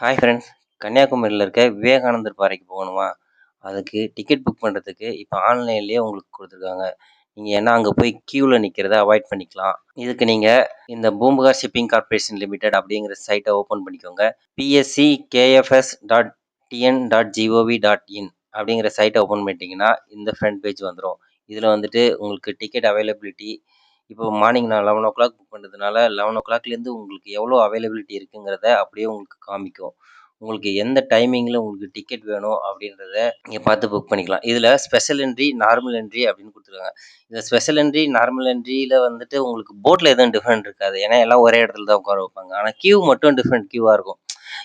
Hi friends கன்னியாகுமரியில் இருக்க விவேகானந்தர் பாறைக்கு போகணுமா? அதுக்கு டிக்கெட் புக் பண்ணுறதுக்கு இப்போ ஆன்லைன்லேயே உங்களுக்கு கொடுத்துருக்காங்க. நீங்கள் ஏன்னா அங்கே போய் க்யூவில் நிற்கிறத அவாய்ட் பண்ணிக்கலாம். இதுக்கு நீங்கள் இந்த பூம்புகார் ஷிப்பிங் கார்ப்பரேஷன் லிமிடெட் அப்படிங்கிற சைட்டை ஓப்பன் பண்ணிக்கோங்க. PSC KFS dot TN dot GOV dot in அப்படிங்கிற சைட்டை ஓப்பன் பண்ணிட்டீங்கன்னா இந்த ஃப்ரண்ட் பேஜ் வந்துடும் இதில் வந்துட்டு உங்களுக்கு டிக்கெட் அவைலபிலிட்டி இப்போ மார்னிங் நான் லெவன் ஓ கிளாக் புக் பண்ணுறதுனால லெவன் ஓ கிளாக்லேருந்து உங்களுக்கு எவ்வளோ அவைலபிலிட்டி இருக்குங்கிறத அப்படியே உங்களுக்கு காமிக்கும். உங்களுக்கு எந்த டைமிங்கில் உங்களுக்கு டிக்கெட் வேணும் அப்படின்றத நீங்கள் பார்த்து புக் பண்ணிக்கலாம். இதில் ஸ்பெஷல் என்ட்ரி நார்மல் என்ட்ரி அப்படின்னு கொடுத்துருக்காங்க. இந்த ஸ்பெஷல் என்ட்ரி நார்மல் என்ட்ரியில் வந்துட்டு உங்களுக்கு போட்டில் எதுவும் டிஃப்ரெண்ட் இருக்காது. ஏன்னா எல்லாம் ஒரே இடத்துல தான் உட்கார வைப்பாங்க. ஆனால் கியூ மட்டும் டிஃப்ரெண்ட் கியூவாக இருக்கும்.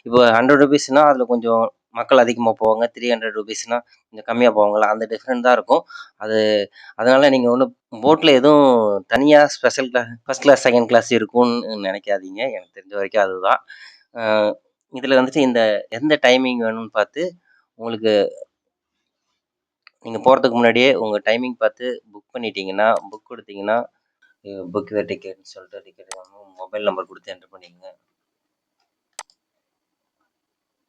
இப்போ ஹண்ட்ரட் ருபீஸ்னால் அதில் கொஞ்சம் மக்கள் அதிகமாக போவாங்க. த்ரீ ஹண்ட்ரட் ருபீஸ்னால் கொஞ்சம் கம்மியாக போவாங்களா அந்த டிஃப்ரெண்ட் தான் இருக்கும். அது அதனால் நீங்கள் ஒன்றும் போட்டில் எதுவும் தனியாக special class first class second class இருக்கும்னு நினைக்காதீங்க. எனக்கு தெரிஞ்ச வரைக்கும் அதுதான். இதில் வந்துட்டு இந்த எந்த டைமிங் வேணும்னு பார்த்து உங்களுக்கு நீங்கள் போகிறதுக்கு முன்னாடியே உங்கள் டைமிங் பார்த்து புக் பண்ணிட்டீங்கன்னா புக் கொடுத்தீங்கன்னா புக் டிக்கெட்னு சொல்லிட்டு டிக்கெட் மொபைல் நம்பர் கொடுத்து என்ட்ரு பண்ணிக்கோங்க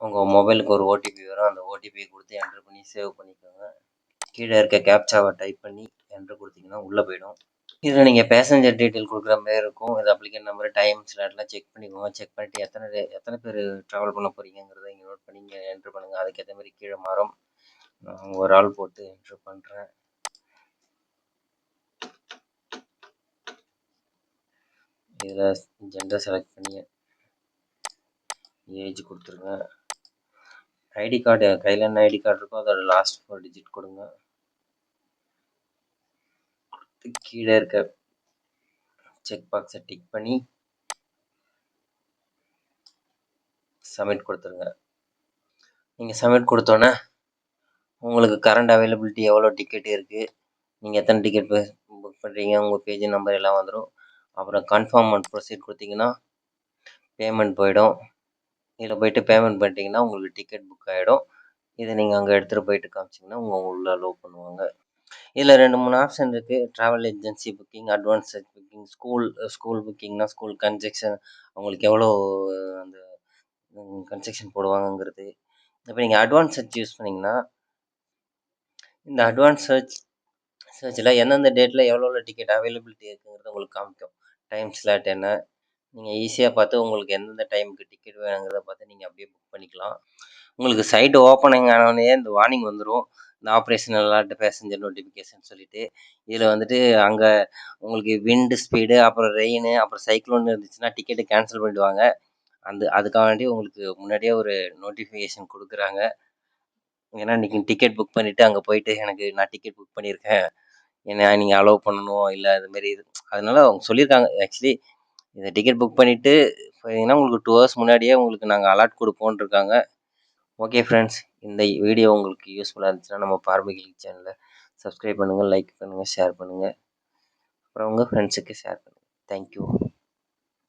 உங்கள் மொபைலுக்கு ஒரு ஓடிபி வரும். அந்த ஓடிபி கொடுத்து என்ட்ரு பண்ணி சேவ் பண்ணிக்கோங்க. கீழே இருக்க கேப்சாவை டைப் பண்ணி என்ட்ரு கொடுத்தீங்கன்னா உள்ளே போயிடும். இதில் நீங்கள் பேசஞ்சர் டீட்டெயில் கொடுக்குற மாதிரி இருக்கும். இது அப்ளிகேட் நம்பர் டைம் ஸ்லாட்லாம் செக் பண்ணிக்கோங்க. செக் பண்ணிவிட்டு எத்தனை எத்தனை பேர் ட்ராவல் பண்ண போகிறீங்கிறத இங்கே நோட் பண்ணி இங்கே என்ட்ரு பண்ணுங்கள் அதுக்கேற்ற மாதிரி கீழே மாறும். நான் ஒரு ஆள் போட்டு என்ட்ரு பண்ணுறேன் இதில் ஜெண்டர் செலக்ட் பண்ணி ஏஜ் கொடுத்துருங்க. ஐடி கார்டு கையில் என்ன ஐடி கார்டு இருக்கோ அதோட லாஸ்ட் ஃபோர் டிஜிட் கொடுங்க. கீழே இருக்க செக் பாக்ஸை டிக் பண்ணி சப்மிட் கொடுத்துருங்க. நீங்கள் சப்மிட் கொடுத்தோன்னே உங்களுக்கு கரண்ட் அவைலபிலிட்டி எவ்வளோ டிக்கெட் இருக்குது நீங்கள் எத்தனை டிக்கெட் புக் பண்ணுறீங்க உங்கள் பேஜ் நம்பர் எல்லாம் வந்துடும் அப்புறம் கன்ஃபார்ம் அண்ட் ப்ரொசீட் கொடுத்தீங்கன்னா பேமெண்ட் போயிடும். இதில் போயிட்டு பேமெண்ட் பண்ணிட்டீங்கன்னா உங்களுக்கு டிக்கெட் புக் ஆகிடும் இதை நீங்கள் அங்கே எடுத்துகிட்டு போயிட்டு காமிச்சிங்கன்னா உங்கள் உள்ளே அலோவ் பண்ணுவாங்க. இதில் ரெண்டு மூணு ஆப்ஷன் இருக்குது travel agency booking advance booking school school புக்கிங்னா school conjunction அவங்களுக்கு எவ்வளோ அந்த கன்ஸ்ட்ரக்ஷன் போடுவாங்கங்கிறது. இப்போ நீங்கள் அட்வான்ஸ் சர்ச் யூஸ் பண்ணிங்கன்னா இந்த அட்வான்ஸ் சர்ச் சர்ச்சில் எந்தெந்த டேட்டில் எவ்வளோ டிக்கெட் அவைலபிலிட்டி இருக்குங்கிறது உங்களுக்கு காமிக்கும். டைம் ஸ்லாட் என்ன நீங்கள் ஈஸியாக பார்த்து உங்களுக்கு எந்தெந்த டைமுக்கு டிக்கெட் வேணுங்கிறத பார்த்து நீங்கள் அப்படியே புக் பண்ணிக்கலாம். உங்களுக்கு சைட்டு ஓப்பனிங் ஆனோடனே இந்த வார்னிங் வந்துடும் இந்த ஆப்ரேஷன் அலர்ட் பேசஞ்சர் நோட்டிஃபிகேஷன் சொல்லிட்டு. இதில் வந்துட்டு அங்கே உங்களுக்கு விண்டு ஸ்பீடு அப்புறம் ரெயின் அப்புறம் சைக்ளோன் இருந்துச்சுன்னா டிக்கெட்டு கேன்சல் பண்ணிடுவாங்க. அந்த அதுக்காக வேண்டி உங்களுக்கு முன்னாடியே ஒரு நோட்டிஃபிகேஷன் கொடுக்குறாங்க. ஏன்னா நீங்கள் டிக்கெட் புக் பண்ணிவிட்டு அங்கே போயிட்டு எனக்கு நான் டிக்கெட் புக் பண்ணியிருக்கேன். என்ன நீங்கள் அலோவ் பண்ணணும் இல்லை அதுமாரி இது அதனால அவங்க சொல்லியிருக்காங்க. ஆக்சுவலி இந்த டிக்கெட் புக் பண்ணிவிட்டு பார்த்தீங்கன்னா உங்களுக்கு டூ ஹவர்ஸ் முன்னாடியே உங்களுக்கு நாங்கள் அலாட் கொடுப்போம்னு இருக்காங்க. ஓகே ஃப்ரெண்ட்ஸ் இந்த வீடியோ உங்களுக்கு யூஸ்ஃபுல்லாக இருந்துச்சுன்னா நம்ம பார்வைகள் சேனலை சப்ஸ்கிரைப் பண்ணுங்கள் லைக் பண்ணுங்கள் ஷேர் பண்ணுங்கள் அப்புறம் உங்கள் ஃப்ரெண்ட்ஸுக்கு ஷேர் பண்ணுங்கள் தேங்க்யூ